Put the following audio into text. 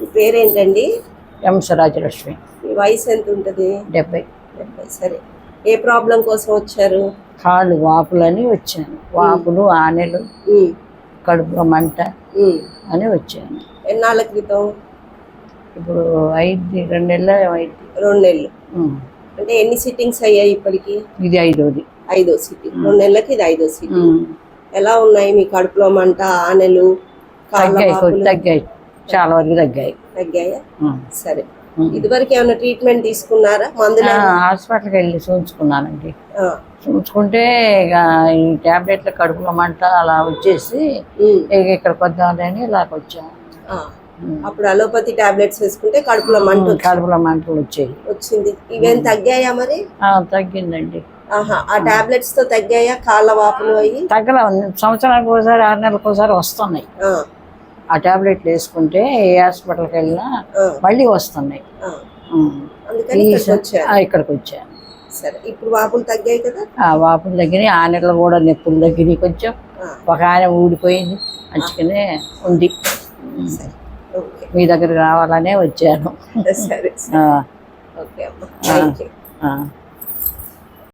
మీ పేరేంటండి? ఎం మీ వయసు ఎంత ఉంటుంది డెబ్బై. డెబ్బై సరే. ఏ ప్రాబ్లం కోసం వచ్చారు? కాళ్ళు వాపులని వచ్చాను. వాపులు ఆనెలు కడుపులో మంట. అని వచ్చాను. ఎన్నాళ్ళ క్రితం? ఇప్పుడు ఐదు రెండు నెలలు అయింది రెండు నెలలు. అంటే ఎన్ని సిట్టింగ్స్ అయ్యాయి ఇప్పటికి? ఇది ఐదోది. ఐదో సిట్టింగ్. రెండు నెలలకి ఇది ఐదో సిట్టింగ్. ఎలా ఉన్నాయి మీ కడుపులో మంట ఆనెలు తగ్గాయి. చాలా వరకు తగ్గాయి. తగ్గాయా. సరే. ఇదివరకు ఏమైనా ట్రీట్మెంట్ తీసుకున్నారా? మందులు? హాస్పిటల్కి వెళ్ళి చూపించుకున్నానండి చూపించుకుంటే ఇక ఈ ట్యాబ్లెట్ల కడుపులో మంట అలా వచ్చేసి ఇక ఇక్కడికి వద్దామని ఇలాగ వచ్చాను. అప్పుడు అలోపతి టాబ్లెట్స్ వేసుకుంటే కడుపులో మంట కడుపులో మంటలు వచ్చాయి వచ్చింది. ఇవేం తగ్గాయా మరి? తగ్గిందండి. ఆహా ఆ టాబ్లెట్స్తో తగ్గాయా? కాళ్ళ వాపులు అయ్యి? తగ్గల. సంవత్సరానికి ఒకసారి ఆరు నెలలకు ఒకసారి వస్తున్నాయి. ఆ, టాబ్లెట్లు వేసుకుంటే ఏ హాస్పిటల్కి వెళ్ళినా మళ్ళీ వస్తున్నాయి. ఇక్కడికి వచ్చాను. సరే ఇప్పుడు వాపులు తగ్గాయి కదా? ఆ వాపులు తగ్గినాయి. ఆ నెలలు కూడా నొప్పులు తగ్గినాయి కొంచెం ఒక ఆయన ఊడిపోయింది. మంచిగానే ఉంది. మీ దగ్గర రావాలనే వచ్చాను. సరే ఓకే అమ్మా.